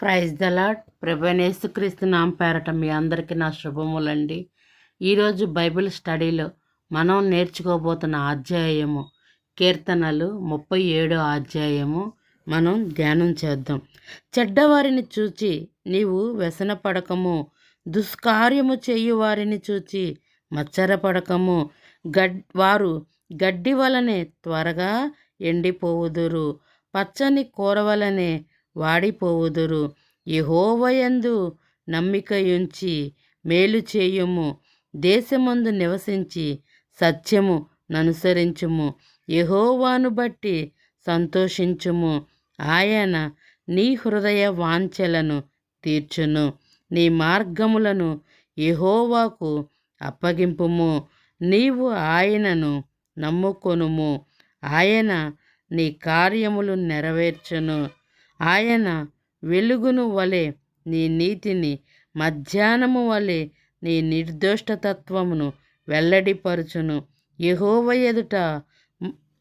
Praise the lord ప్రభనేసుక్రీస్తు నామ పేరట మీ అందరికీ నా శుభములండి. ఈరోజు బైబిల్ స్టడీలో మనం నేర్చుకోబోతున్న అధ్యాయము కీర్తనలు ముప్పై ఏడో అధ్యాయము మనం ధ్యానం చేద్దాం. చెడ్డవారిని చూచి నీవు వ్యసనపడకము దుష్కార్యము చేయు వారిని చూచి మచ్చరపడకము. గడ్ వారు గడ్డి వలనే త్వరగా ఎండిపోవుదురు. పచ్చని కూర వలనే వాడిపోవుదురు. యహోవయందు నమ్మికయుంచి మేలు చేయుము. దేశమందు నివసించి సత్యము ననుసరించుము. యహోవాను బట్టి సంతోషించుము. ఆయన నీ హృదయ వాంఛలను తీర్చును. నీ మార్గములను యహోవాకు అప్పగింపుము. నీవు ఆయనను నమ్ముకొనుము. ఆయన నీ కార్యములు నెరవేర్చును. ఆయన వెలుగును వలె నీ నీతిని మధ్యాహ్నము వలె నీ నిర్దోష్టతత్వమును వెల్లడిపరుచును. యహోవ ఎదుట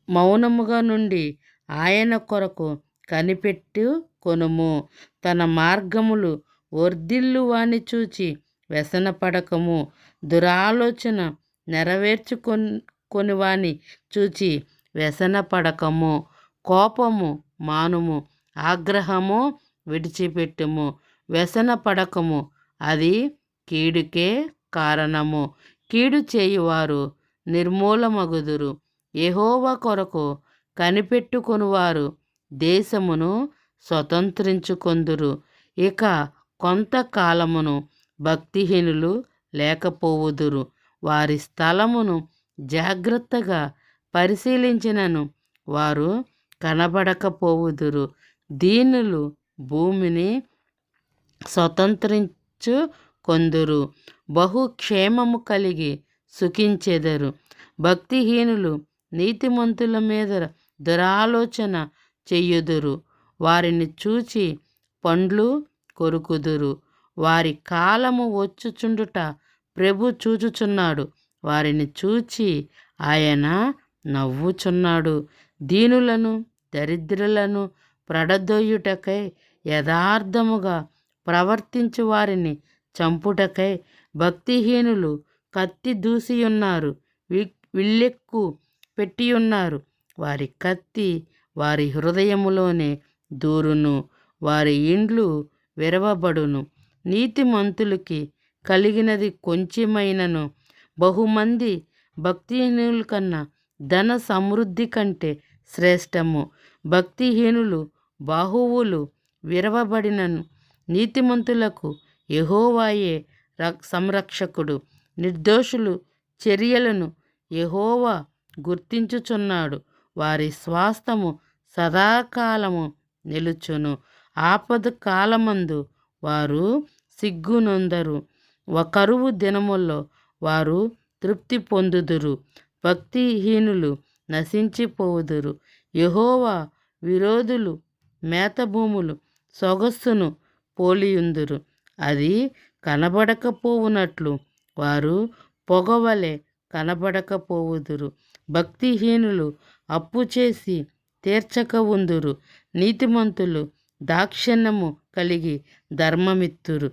మౌనముగా నుండి ఆయన కొరకు కనిపెట్టు కొనుము. తన మార్గములు వర్ధిల్లు వాని చూచి వ్యసనపడకము. దురాలోచన నెరవేర్చుకొని కొనివాని చూచి వ్యసనపడకము. కోపము మానుము. ఆగ్రహము విడిచిపెట్టుము వ్యసన పడకము. అది కీడుకే కారణము. కీడు చేయువారు నిర్మూలమగుదురు. ఎహోవ కొరకు కనిపెట్టుకొనువారు దేశమును స్వతంత్రించుకొందురు. ఇక కొంతకాలమును భక్తిహీనులు లేకపోవుదురు. వారి స్థలమును జాగ్రత్తగా పరిశీలించినను వారు కనబడకపోవుదురు. దీనులు భూమిని స్వతంత్రించు కొందరు బహుక్షేమము కలిగి సుఖించెదరు. భక్తిహీనులు నీతిమంతుల మీద దురాలోచన చెయ్యుదురు. వారిని చూచి పండ్లు కొరుకుదురు. వారి కాలము వచ్చుచుండుట ప్రభు చూచుచున్నాడు. వారిని చూచి ఆయన నవ్వుచున్నాడు. దీనులను దరిద్రులను ప్రడదొయ్యుటకై యథార్థముగా ప్రవర్తించు వారిని చంపుటకై భక్తిహీనులు కత్తి దూసియున్నారు విల్లెక్కు పెట్టియున్నారు. వారి కత్తి వారి హృదయములోనే దూరును వారి ఇండ్లు విరవబడును. నీతిమంతులకి కలిగినది కొంచెమైనను. బహుమంది భక్తిహీనుల కన్నా ధన సమృద్ధి కంటే శ్రేష్టము. భక్తిహీనులు బాహువులు విరవబడినను. నీతిమంతులకు యహోవాయే సంరక్షకుడు. నిర్దోషులు చర్యలను యహోవా గుర్తించుచున్నాడు. వారి స్వాస్థము సదాకాలము నిలుచును. ఆపద కాలమందు వారు సిగ్గునొందరు. కరువు దినముల్లో వారు తృప్తి పొందుదురు. భక్తిహీనులు నశించిపోవుదురు యహోవా విరోధులు మేతభూములు సొగస్సును పోలియుందురు. అది కనబడకపోవునట్లు. వారు పొగవలే కనబడకపోవుదురు. భక్తిహీనులు అప్పు చేసి తీర్చక ఉందురు నీతిమంతులు దాక్షిణ్యము కలిగి ధర్మమిత్తురు.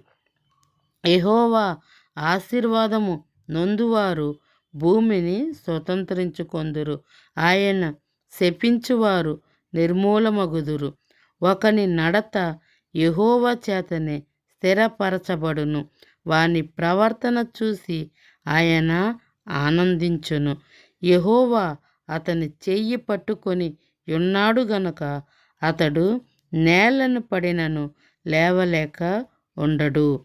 ఎహోవా ఆశీర్వాదము నొందువారు. భూమిని స్వతంత్రించుకొందురు. ఆయన శపించువారు నిర్మూలమగుదురు. ఒకని నడత యహోవ చేతనే స్థిరపరచబడును. వాని ప్రవర్తన చూసి ఆయన ఆనందించును. యహోవా అతని చెయ్యి పట్టుకొని ఉన్నాడు గనుక అతడు నేలను పడినను లేవలేక ఉండడు.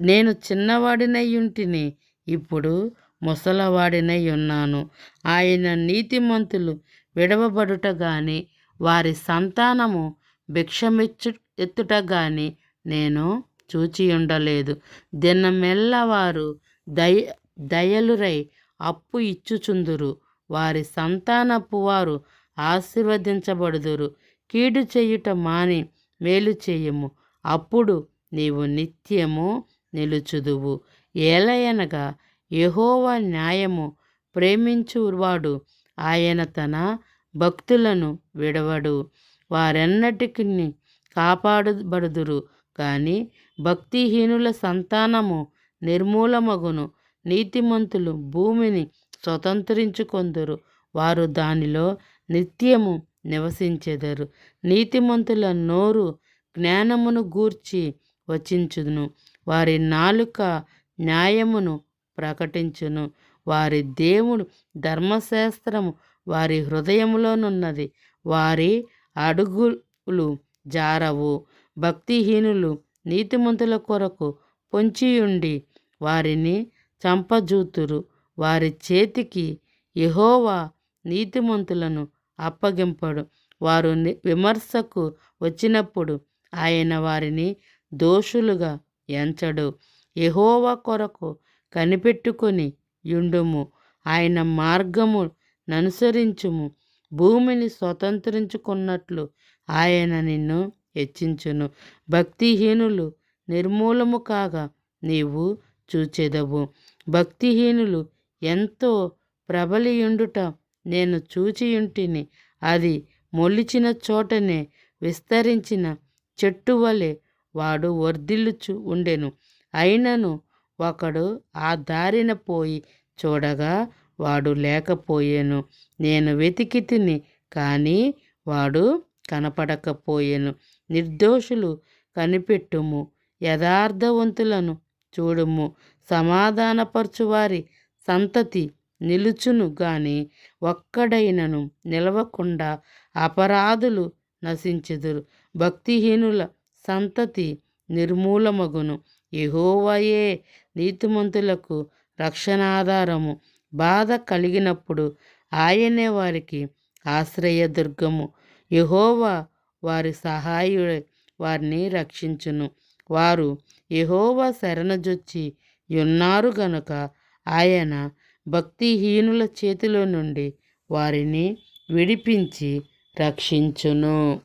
నేను చిన్నవాడినై ఉంటిని ఇప్పుడు ముసలవాడినై ఉన్నాను. ఆయన నీతిమంతులు విడవబడుట గాని వారి సంతానము భిక్షమిచ్చు ఎత్తుట గాని నేను చూచి ఉండలేదు దినమెల్ల వారు దయ దయలురై అప్పు ఇచ్చుచుందురు. వారి సంతానపు వారు ఆశీర్వదించబడుదురు. కీడు చేయుట మాని మేలు చేయము. అప్పుడు నీవు నిత్యము నిలుచుదువు. ఏలయనగా యహోవా న్యాయము ప్రేమించువాడు. ఆయన తన భక్తులను విడవడు. వారెన్నటికి కాపాడబడుదురు. కానీ భక్తిహీనుల సంతానము నిర్మూలమగును. నీతిమంతులు భూమిని స్వతంత్రించుకొందురు. వారు దానిలో నిత్యము నివసించెదరు. నీతిమంతుల నోరు జ్ఞానమును గూర్చి వచించును వారి నాలుక న్యాయమును ప్రకటించును. వారి దేవుడు ధర్మశాస్త్రము వారి హృదయములోనున్నది. వారి అడుగులు జారవు. భక్తిహీనులు నీతిమంతుల కొరకు పొంచియుండి వారిని చంపజూతురు. వారి చేతికి యహోవా నీతిమంతులను అప్పగింపడు. వారు విమర్శకు వచ్చినప్పుడు ఆయన వారిని దోషులుగా ఎంచడు. యహోవా కొరకు కనిపెట్టుకొని యుండుము. ఆయన మార్గము ననుసరించుము. భూమిని స్వతంత్రించుకున్నట్లు ఆయన నిన్ను హెచ్చించును. భక్తిహీనులు నిర్మూలము కాగా నీవు చూచెదవు. భక్తిహీనులు ఎంతో ప్రబలియుండుట నేను చూచియుంటిని. అది మొలిచిన చోటనే విస్తరించిన చెట్టు వలె వాడు వర్ధిల్లుచు ఉండెను. అయినను ఒకడు ఆ దారిన పోయి చూడగా వాడు లేకపోయాను. నేను వెతికి తిని కానీ వాడు కనపడకపోయాను. నిర్దోషులు కనిపెట్టుము యథార్థవంతులను చూడుము. సమాధానపరచువారి సంతతి నిలుచును గాని ఒక్కడైనను నిలవకుండా అపరాధులు నశించుదురు. భక్తిహీనుల సంతతి నిర్మూలమగును. యహోవయే నీతిమంతులకు రక్షణాధారము. బాధ కలిగినప్పుడు ఆయనే వారికి ఆశ్రయదుర్గము. యహోవా వారి సహాయుడే వారిని రక్షించును. వారు యహోవా శరణజొచ్చి ఉన్నారు గనుక ఆయన భక్తిహీనుల చేతిలో నుండి వారిని విడిపించి రక్షించును.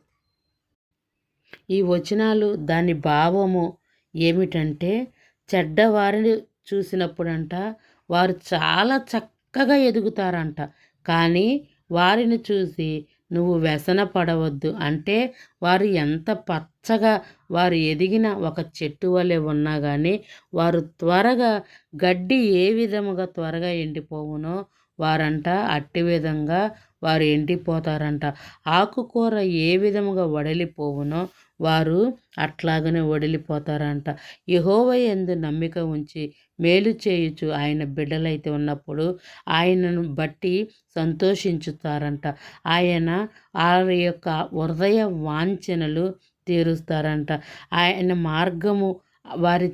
ఈ వచనాలు దాని భావము ఏమిటంటే చెడ్డవారిని చూసినప్పుడంట వారు చాలా చక్కగా ఎదుగుతారంట. కానీ వారిని చూసి నువ్వు వ్యసన పడవద్దు. అంటే వారు ఎంత పచ్చగా వారు ఎదిగిన ఒక చెట్టు వలె ఉన్నా కానీ వారు త్వరగా గడ్డి ఏ విధముగా త్వరగా ఎండిపోవునో వారంట అట్టి విధంగా వారు ఎండిపోతారంట. ఆకుకూర ఏ విధముగా వడలిపోవునో వారు అట్లాగనే వడిలిపోతారంట. యహోవ ఎందు నమ్మిక ఉంచి మేలు చేయుచు ఆయన బిడ్డలైతే ఉన్నప్పుడు ఆయనను బట్టి సంతోషించుతారంట. ఆయన వారి యొక్క హృదయ వాంఛనలు తీరుస్తారంట. ఆయన మార్గము వారి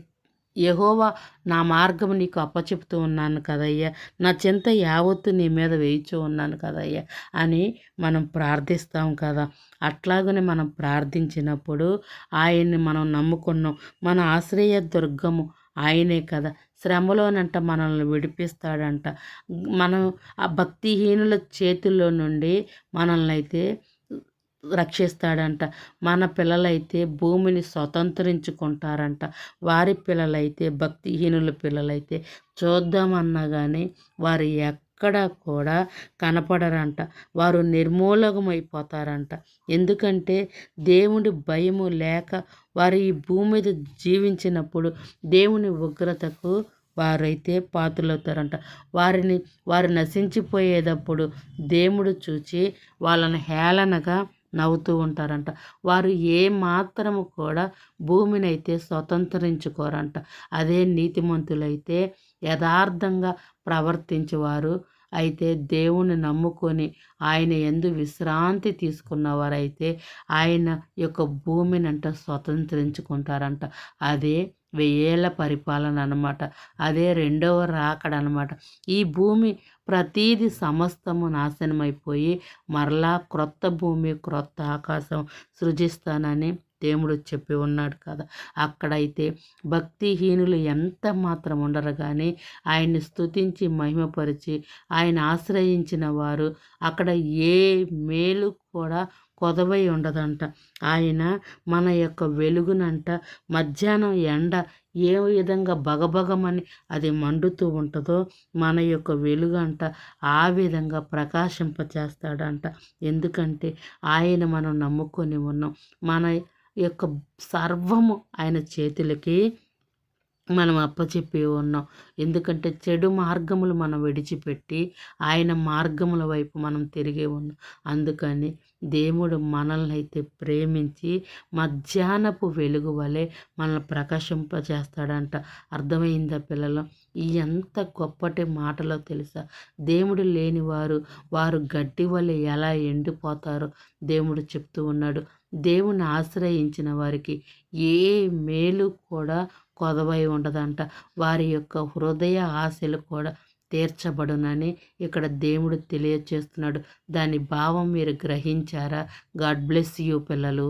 యహోవా నా మార్గం నీకు అప్పచెప్తూ ఉన్నాను కదయ్యా. నా చింత యావత్తు నీ మీద వేయిచూ ఉన్నాను కదయ్యా అని మనం ప్రార్థిస్తాం కదా. అట్లాగనే మనం ప్రార్థించినప్పుడు ఆయన్ని మనం నమ్ముకున్నాం. మన ఆశ్రయ దుర్గము ఆయనే కదా. శ్రమలోనంట మనల్ని విడిపిస్తాడంట. మనం ఆ భక్తిహీనుల చేతుల్లో నుండి మనల్ని అయితే రక్షిస్తాడంట. మన పిల్లలైతే భూమిని స్వతంత్రించుకుంటారంట. వారి పిల్లలైతే భక్తిహీనుల పిల్లలైతే చూద్దామన్నా కానీ వారు ఎక్కడ కూడా కనపడరంట. వారు నిర్మూలకమైపోతారంట. ఎందుకంటే దేవుడి భయము లేక వారు ఈ భూమి మీద జీవించినప్పుడు దేవుని ఉగ్రతకు వారైతే పాత్రలవుతారంట వారిని వారు నశించిపోయేటప్పుడు దేవుడు చూచి వాళ్ళని హేళనగా నవ్వుతూ ఉంటారంట. వారు ఏ మాత్రము కూడా భూమిని అయితే స్వతంత్రించుకోరంట. అదే నీతిమంతులైతే యథార్థంగా ప్రవర్తించేవారు. అయితే దేవుని నమ్ముకొని ఆయన ఎందు విశ్రాంతి తీసుకున్నవారైతే ఆయన యొక్క భూమిని అంట స్వతంత్రించుకుంటారంట. అదే వెయ్యేళ్ళ పరిపాలన అనమాట అదే రెండవ రాకడ అనమాట ఈ భూమి ప్రతీది సమస్తము నాశనమైపోయి మరలా క్రొత్త భూమి క్రొత్త ఆకాశం సృజిస్తానని దేవుడు చెప్పి ఉన్నాడు కదా. అక్కడైతే భక్తిహీనులు ఎంత మాత్రం ఉండరు కానీ ఆయన్ని స్తుతించి మహిమపరిచి ఆయన ఆశ్రయించిన వారు అక్కడ ఏ మేలు కూడా కొదవై ఉండదంట. ఆయన మన యొక్క వెలుగునంట. మధ్యాహ్నం ఎండ ఏ విధంగా బగబగమని అది మండుతూ ఉంటుందో మన యొక్క వెలుగు అంట ఆ విధంగా ప్రకాశింపచేస్తాడంట. ఎందుకంటే ఆయన మనం నమ్ముకొని ఉన్నాం. మన యొక్క సర్వము ఆయన చేతులకి మనం అప్పచెప్పి ఉన్నాం. ఎందుకంటే చెడు మార్గములు మనం విడిచిపెట్టి ఆయన మార్గముల వైపు మనం తిరిగి ఉన్నాం. అందుకని దేవుడు మనల్ని అయితే ప్రేమించి మధ్యాహ్నపు వెలుగు వలె మనల్ని ప్రకాశింపజేస్తాడంట. అర్థమైందా పిల్లలు? ఎంత గొప్పటి మాటలో తెలుసా? దేవుడు లేని వారు వారు గడ్డి వలె ఎలా ఎండిపోతారో దేవుడు చెప్తూ ఉన్నాడు. దేవుని ఆశ్రయించిన వారికి ఏ మేలు కూడా కొదవై ఉండదంట. వారి యొక్క హృదయ ఆశలు కూడా తీర్చబడునని ఇక్కడ దేవుడు తెలియచేస్తున్నాడు. దాని భావం మీరు గ్రహించారా? గాడ్ బ్లెస్ యూ పిల్లలు.